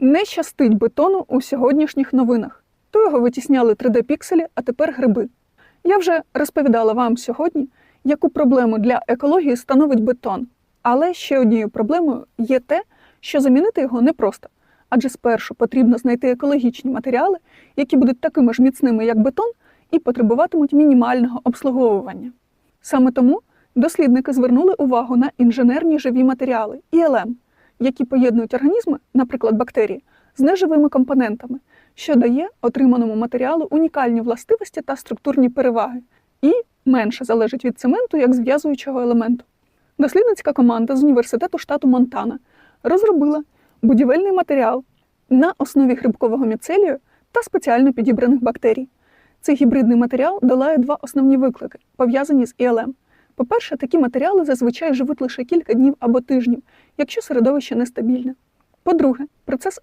Не щастить бетону у сьогоднішніх новинах. То його витісняли 3D-пікселі, а тепер гриби. Я вже розповідала вам сьогодні, яку проблему для екології становить бетон. Але ще однією проблемою є те, що замінити його непросто. Адже спершу потрібно знайти екологічні матеріали, які будуть такими ж міцними, як бетон, і потребуватимуть мінімального обслуговування. Саме тому дослідники звернули увагу на інженерні живі матеріали ІЛМ, які поєднують організми, наприклад, бактерії, з неживими компонентами, що дає отриманому матеріалу унікальні властивості та структурні переваги, і менше залежить від цементу як зв'язуючого елементу. Дослідницька команда з університету штату Монтана розробила будівельний матеріал на основі грибкового міцелію та спеціально підібраних бактерій. Цей гібридний матеріал долає два основні виклики, пов'язані з ІЛМ. По-перше, такі матеріали зазвичай живуть лише кілька днів або тижнів, якщо середовище нестабільне. По-друге, процес